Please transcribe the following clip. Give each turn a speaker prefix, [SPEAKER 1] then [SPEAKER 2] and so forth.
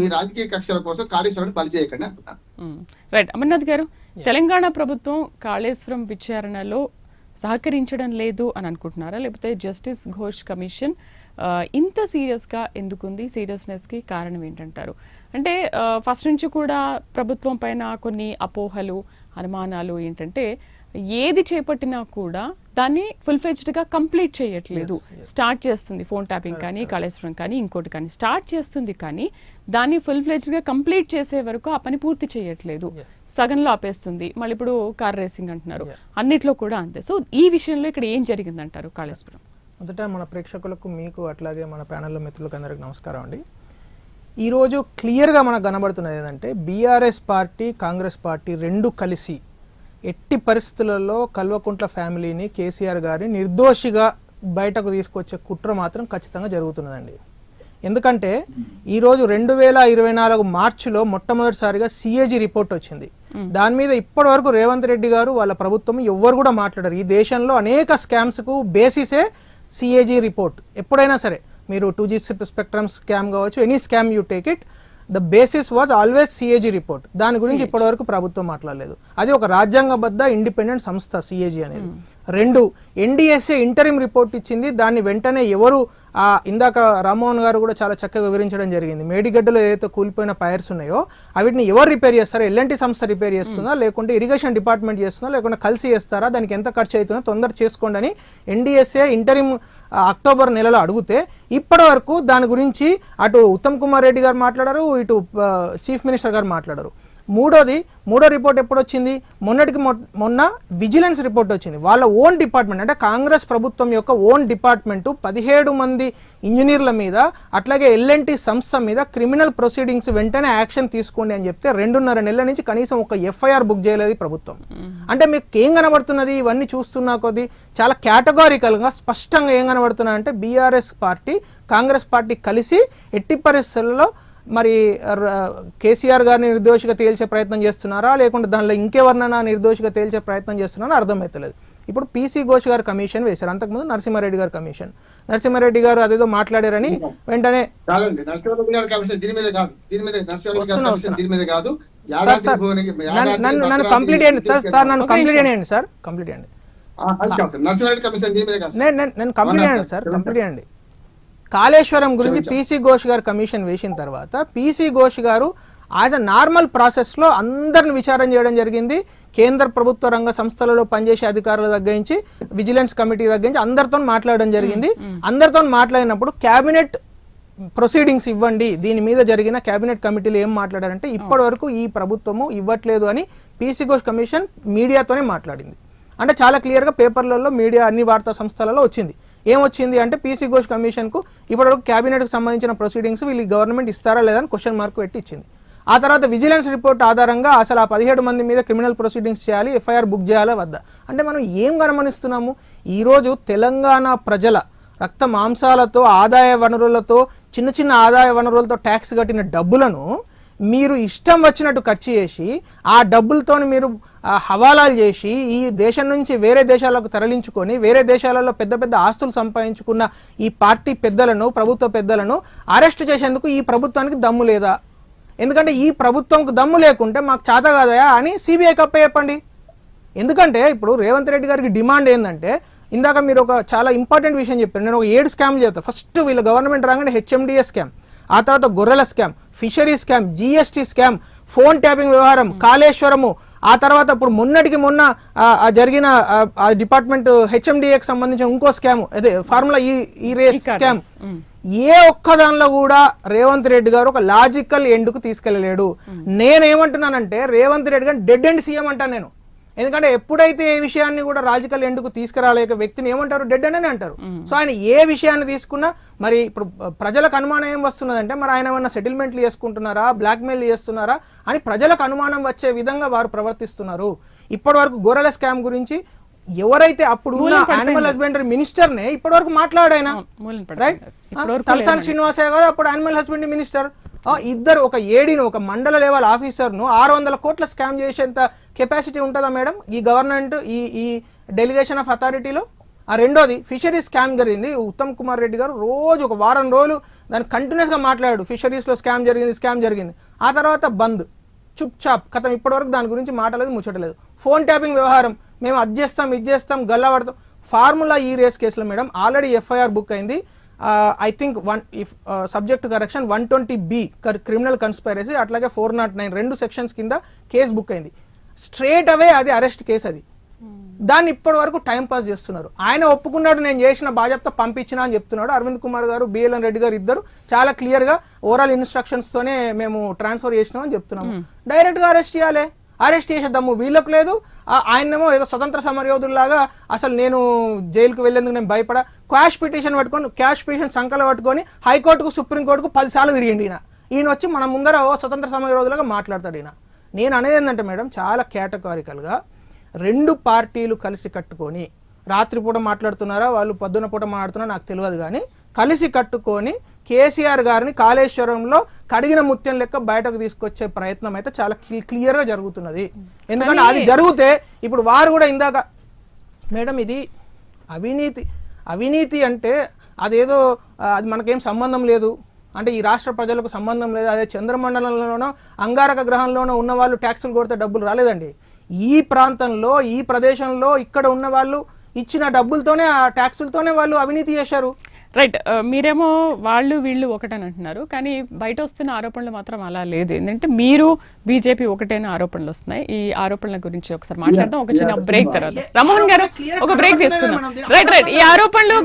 [SPEAKER 1] మీ రాజకీయ కక్షల కోసం కాళేశ్వరాన్ని బలి చేయకండి అంటున్నాను
[SPEAKER 2] రైట్. అమర్నాథ్ గారు తెలంగాణ ప్రభుత్వం కాళేశ్వరం విచారణలో సహకరించడం లేదు అని అనుకుంటున్నారా? లేకపోతే జస్టిస్ ఘోష్ కమిషన్ ఇంత సీరియస్గా ఎందుకుంది? సీరియస్నెస్కి కారణం ఏంటంటారు? అంటే ఫస్ట్ నుంచి కూడా ప్రభుత్వం పైన కొన్ని అపోహలు అనుమానాలు ఏంటంటే ఏది చేపట్టినా కూడా దాన్ని ఫుల్గా కంప్లీట్ చేయట్లేదు స్టార్ట్ చేస్తుంది ఫోన్ ట్యాపింగ్ కానీ కాళేశ్వరం కానీ ఇంకోటి కానీ. స్టార్ట్ చేస్తుంది కానీ దాన్ని ఫుల్గా కంప్లీట్ చేసే వరకు ఆ పని పూర్తి చేయట్లేదు. సగంలో ఆపేస్తుంది. మళ్ళీ ఇప్పుడు కార్ రేసింగ్ అంటున్నారు. అన్నిట్లో కూడా అంతే. సో ఈ విషయంలో ఇక్కడ ఏం జరిగిందంటారు కాళేశ్వరం?
[SPEAKER 3] మొదట మన ప్రేక్షకులకు మీకు అట్లాగే మన ప్యానెల్లో మిత్రులకు అందరికి నమస్కారం అండి. ఈరోజు క్లియర్గా మనకు కనబడుతున్నది ఏంటంటే బీఆర్ఎస్ పార్టీ కాంగ్రెస్ పార్టీ రెండు కలిసి ఎట్టి పరిస్థితులలో కల్వకుంట్ల ఫ్యామిలీని కేసీఆర్ గారిని నిర్దోషిగా బయటకు తీసుకొచ్చే కుట్ర మాత్రం ఖచ్చితంగా జరుగుతున్నదండి. ఎందుకంటే ఈరోజు రెండు వేల ఇరవై నాలుగు మార్చిలో మొట్టమొదటిసారిగా సిఏజీ రిపోర్ట్ వచ్చింది. దాని మీద ఇప్పటి వరకు రేవంత్ రెడ్డి గారు వాళ్ళ ప్రభుత్వం ఎవ్వరు కూడా మాట్లాడరు. ఈ దేశంలో అనేక స్కామ్స్కు బేసిసే సిఏజీ రిపోర్ట్. ఎప్పుడైనా సరే మీరు టూ జీ స్పెక్ట్రమ్ స్కామ్ కావచ్చు any scam you take it. The basis was always CAG report దాని గురించి ఇప్పటివరకు ప్రభుత్వం మాట్లాడలేదు. అది ఒక రాజ్యాంగబద్ధ ఇండిపెండెంట్ సంస్థ సిఏజీ అనేది. రెండు ఎన్డీఎస్ఏ ఇంటరిమ్ రిపోర్ట్ ఇచ్చింది. దాన్ని వెంటనే ఎవరు ఇందాక రామ్మోహన్ గారు కూడా చాలా చక్కగా వివరించడం జరిగింది. మేడిగడ్డలో ఏదైతే కూలిపోయిన పైర్స్ ఉన్నాయో అవిటిని ఎవరు రిపేర్ చేస్తారో? ఎల్ఎన్టీ సంస్థ రిపేర్ చేస్తుందా? లేకుంటే ఇరిగేషన్ డిపార్ట్మెంట్ చేస్తుందా? లేకుంటే కలిసి చేస్తారా? దానికి ఎంత ఖర్చు అవుతుందో తొందర చేసుకోండి అని ఎన్డీఎస్ఏ ఇంటరిమ్ అక్టోబర్ నెలలో అడిగితే ఇప్పటి వరకు దాని గురించి అటు ఉత్తమ్ కుమార్ రెడ్డి గారు మాట్లాడారు ఇటు చీఫ్ మినిస్టర్ గారు మాట్లాడారు. మూడోది మూడో రిపోర్ట్ ఎప్పుడు వచ్చింది మొన్నటికి మొ- మొన్న విజిలెన్స్ రిపోర్ట్ వచ్చింది. వాళ్ళ ఓన్ డిపార్ట్మెంట్ అంటే కాంగ్రెస్ ప్రభుత్వం యొక్క ఓన్ డిపార్ట్మెంట్ పదిహేడు మంది ఇంజనీర్ల మీద అట్లాగే ఎల్ఎన్టీ సంస్థ మీద క్రిమినల్ ప్రొసీడింగ్స్ వెంటనే యాక్షన్ తీసుకోండి అని చెప్తే రెండున్నర నెలల నుంచి కనీసం ఒక ఎఫ్ఐఆర్ బుక్ చేయలేదు ప్రభుత్వం. అంటే మీకు ఏం కనబడుతున్నది? ఇవన్నీ చూస్తున్నా కొద్దీ చాలా కేటగారికల్గా స్పష్టంగా ఏం కనబడుతున్నా అంటే బీఆర్ఎస్ పార్టీ కాంగ్రెస్ పార్టీ కలిసి ఎట్టి పరిస్థితుల్లో మరి కేసీఆర్ గారిని నిర్దోషిగా తేల్చే ప్రయత్నం చేస్తున్నారా? లేకుంటే దానిలో ఇంకెవరినైనా నిర్దోషిగా తేల్చే ప్రయత్నం చేస్తున్నారా అర్థమవుతలేదు ఇప్పుడు పీసీ ఘోష్ గారు కమిషన్ వేశారు. అంతకుముందు నరసింహారెడ్డి గారు కమిషన్. నరసింహారెడ్డి గారు అదేదో మాట్లాడారని వెంటనే నన్ను కంప్లీట్ చేయండి. సార్ నన్ను కంప్లీట్. చేయండి సార్. కంప్లీట్ చేయండి
[SPEAKER 1] సార్.
[SPEAKER 3] నేను కంప్లీట్ చేయండి సార్
[SPEAKER 1] సార్?
[SPEAKER 3] కంప్లీట్ చేయండి. కాళేశ్వరం గురించి. పీసీ ఘోష్ గారు కమిషన్ వేసిన తర్వాత పీసీ ఘోష్ గారు యాజ్ అ నార్మల్ ప్రాసెస్లో అందరిని విచారణ చేయడం జరిగింది. కేంద్ర ప్రభుత్వ రంగ సంస్థలలో పనిచేసే అధికారుల దగ్గర నుంచి విజిలెన్స్ కమిటీ దగ్గర నుంచి అందరితో మాట్లాడడం జరిగింది. అందరితో మాట్లాడినప్పుడు క్యాబినెట్ ప్రొసీడింగ్స్ ఇవ్వండి దీని మీద జరిగిన కేబినెట్ కమిటీలు ఏం మాట్లాడారంటే ఇప్పటి వరకు ఈ ప్రభుత్వము ఇవ్వట్లేదు అని పీసీ ఘోష్ కమిషన్ మీడియాతోనే మాట్లాడింది. అంటే చాలా క్లియర్గా పేపర్లలో మీడియా అన్ని వార్తా సంస్థలలో వచ్చింది. ఏమొచ్చింది అంటే పీసీ ఘోష్ కమిషన్కు ఇప్పటివరకు క్యాబినెట్కి సంబంధించిన ప్రొసీడింగ్స్ వీళ్ళు గవర్నమెంట్ ఇస్తారా లేదా అని క్వశ్చన్ మార్క్ పెట్టి ఇచ్చింది. ఆ తర్వాత విజిలెన్స్ రిపోర్ట్ ఆధారంగా అసలు ఆ పదిహేడు మంది మీద క్రిమినల్ ప్రొసీడింగ్స్ చేయాలి ఎఫ్ఐఆర్ బుక్ చేయాలా వద్దా? అంటే మనం ఏం గమనిస్తున్నాము? ఈరోజు తెలంగాణ ప్రజల రక్త మాంసాలతో ఆదాయ వనరులతో చిన్న చిన్న ఆదాయ వనరులతో ట్యాక్స్ కట్టిన డబ్బులను మీరు ఇష్టం వచ్చినట్టు ఖర్చు చేసి ఆ డబ్బులతో మీరు హవాలాలు చేసి ఈ దేశం నుంచి వేరే దేశాలకు తరలించుకొని వేరే దేశాలలో పెద్ద పెద్ద ఆస్తులు సంపాదించుకున్న ఈ పార్టీ పెద్దలను ప్రభుత్వ పెద్దలను అరెస్ట్ చేసేందుకు ఈ ప్రభుత్వానికి దమ్ము లేదా? ఎందుకంటే ఈ ప్రభుత్వంకు దమ్ము లేకుంటే మాకు చేత కాదయా అని సిబిఐ కప్ప చెప్పండి ఎందుకంటే ఇప్పుడు రేవంత్ రెడ్డి గారికి డిమాండ్ ఏంటంటే ఇందాక మీరు ఒక చాలా ఇంపార్టెంట్ విషయం చెప్పారు. నేను ఒక ఏడు స్కామ్లు చెప్తాను ఫస్ట్ వీళ్ళ గవర్నమెంట్ రాగానే హెచ్ఎండిఎస్ స్కామ్ ఆ తర్వాత గొర్రెల scam fishery scam GST scam phone tapping వ్యవహారం కాళేశ్వరము ఆ తర్వాత ఇప్పుడు మొన్నటికి మొన్న జరిగిన ఆ, డిపార్ట్మెంట్ హెచ్ఎండిఏకి సంబంధించిన ఇంకో స్కామ్ అదే ఫార్ములా ఈ ఈ రేస్ స్కామ్. ఏ ఒక్క దానిలో కూడా రేవంత్ రెడ్డి గారు ఒక లాజికల్ ఎండ్కు తీసుకెళ్ళలేడు. నేనేమంటున్నానంటే రేవంత్ రెడ్డి గారు డెడ్ ఎండ్ సీఎం అంటాను నేను. ఎందుకంటే ఎప్పుడైతే ఏ విషయాన్ని కూడా రాజకీయ ఎండుకు తీసుకురాలేక వ్యక్తిని ఏమంటారు? డెడ్ అని అంటారు. సో ఆయన ఏ విషయాన్ని తీసుకున్నా మరి ఇప్పుడు ప్రజలకు అనుమానం ఏం వస్తున్నదంటే మరి ఆయన ఏమన్నా సెటిల్మెంట్లు చేసుకుంటున్నారా? బ్లాక్మెయిల్ చేస్తున్నారా? అని ప్రజలకు అనుమానం వచ్చే విధంగా వారు ప్రవర్తిస్తున్నారు. ఇప్పటి వరకు గొర్రెల స్కామ్ గురించి ఎవరైతే అప్పుడు ఉన్న యానిమల్ హస్బెండరీ మినిస్టర్నే ఇప్పటి వరకు మాట్లాడాయన రైట్ తలసాని శ్రీనివాసయ్య గారు అప్పుడు యానిమల్ హస్బెండరీ మినిస్టర్ ఇద్దరు ఒక ఏడీని ఒక మండల లెవెల్ ఆఫీసర్ను ఆరు వందల కోట్ల స్కామ్ చేసేంత కెపాసిటీ ఉంటుందా మేడం? ఈ గవర్నమెంట్ ఈ ఈ డెలిగేషన్ ఆఫ్ అథారిటీలో? ఆ రెండోది ఫిషరీస్ స్కామ్ జరిగింది. ఉత్తమ్ కుమార్ రెడ్డి గారు రోజు ఒక వారం రోజులు దాన్ని కంటిన్యూస్గా మాట్లాడాడు. ఫిషరీస్లో స్కామ్ జరిగింది స్కామ్ జరిగింది. ఆ తర్వాత బంద్. చుప్ చాప్. కథం ఇప్పటివరకు దాని గురించి మాటలేదు ముచ్చటలేదు. ఫోన్ ట్యాపింగ్ వ్యవహారం. మేము అది చేస్తాం ఇది చేస్తాం గల్లా పడతాం. ఫార్ములా ఈ రేస్ కేసులో మేడం. ఆల్రెడీ ఎఫ్ఐఆర్ బుక్ అయింది. I think one if subject correction one twenty B criminal conspiracy అట్లాగే ఫోర్ నాట్ నైన్ రెండు సెక్షన్స్ కింద కేసు బుక్ అయింది. స్ట్రేట్ అవే అది అరెస్ట్ కేసు అది. దాన్ని ఇప్పటి వరకు టైం పాస్ చేస్తున్నారు. ఆయన ఒప్పుకున్నాడు నేను చేసిన బాధ్యత పంపించిన అని చెప్తున్నాడు. అరవింద్ కుమార్ గారు బిఎల్ఎన్ రెడ్డి గారు ఇద్దరు చాలా క్లియర్గా ఓవరాల్ ఇన్స్ట్రక్షన్స్ తోనే మేము ట్రాన్స్ఫర్ చేసినాం అని చెప్తున్నాము. డైరెక్ట్గా అరెస్ట్ చేయాలి. అరెస్ట్ చేసేద్దాము. వీళ్ళకు లేదు. ఆయనేమో ఏదో స్వతంత్ర సమరయోధుల్లాగా అసలు నేను జైలుకు వెళ్ళేందుకు నేను భయపడ క్వాష్ పిటిషన్ పట్టుకొని క్యాష్ పిటిషన్ సంకల పట్టుకొని హైకోర్టుకు సుప్రీంకోర్టుకు పదిసార్లు తిరిగిండి ఈయన. ఈయన వచ్చి మన ముందర ఓ స్వతంత్ర సమరయోధులుగా మాట్లాడతాడు ఈయన. నేను అనేది ఏంటంటే మేడం చాలా కేటగారికల్గా రెండు పార్టీలు కలిసి కట్టుకొని రాత్రిపూట మాట్లాడుతున్నారా వాళ్ళు పొద్దున పూట మాట్లాడుతున్నారా నాకు తెలియదు కానీ కలిసి కట్టుకొని కేసీఆర్ గారిని కాళేశ్వరంలో కడిగిన ముత్యం లెక్క బయటకు తీసుకొచ్చే ప్రయత్నం అయితే చాలా క్లియర్గా జరుగుతున్నది. ఎందుకంటే అది జరిగితే ఇప్పుడు వారు కూడా ఇందాక మేడం ఇది అవినీతి అవినీతి అంటే అదేదో అది మనకేం సంబంధం లేదు. అంటే ఈ రాష్ట్ర ప్రజలకు సంబంధం లేదు. అదే చంద్రమండలంలోనో అంగారక గ్రహంలోనో ఉన్న వాళ్ళు ట్యాక్సులు కొడితే డబ్బులు రాలేదండి. ఈ ప్రాంతంలో ఈ ప్రదేశంలో ఇక్కడ ఉన్న వాళ్ళు ఇచ్చిన డబ్బులతోనే ఆ ట్యాక్సులతోనే వాళ్ళు అవినీతి చేశారు.
[SPEAKER 2] రైట్ మీరేమో వాళ్ళు వీళ్ళు ఒకటని అంటున్నారు కానీ బయట వస్తున్న ఆరోపణలు మాత్రం అలా లేదు. ఏంటంటే మీరు బీజేపీ ఒకటైన ఆరోపణలు వస్తున్నాయి. ఈ ఆరోపణల గురించి ఒకసారి మాట్లాడదాం ఒక చిన్న బ్రేక్ తర్వాత. రామ్మోహన్ గారు ఒక బ్రేక్ తీసుకుందాం. రైట్ రైట్ ఈ ఆరోపణలు.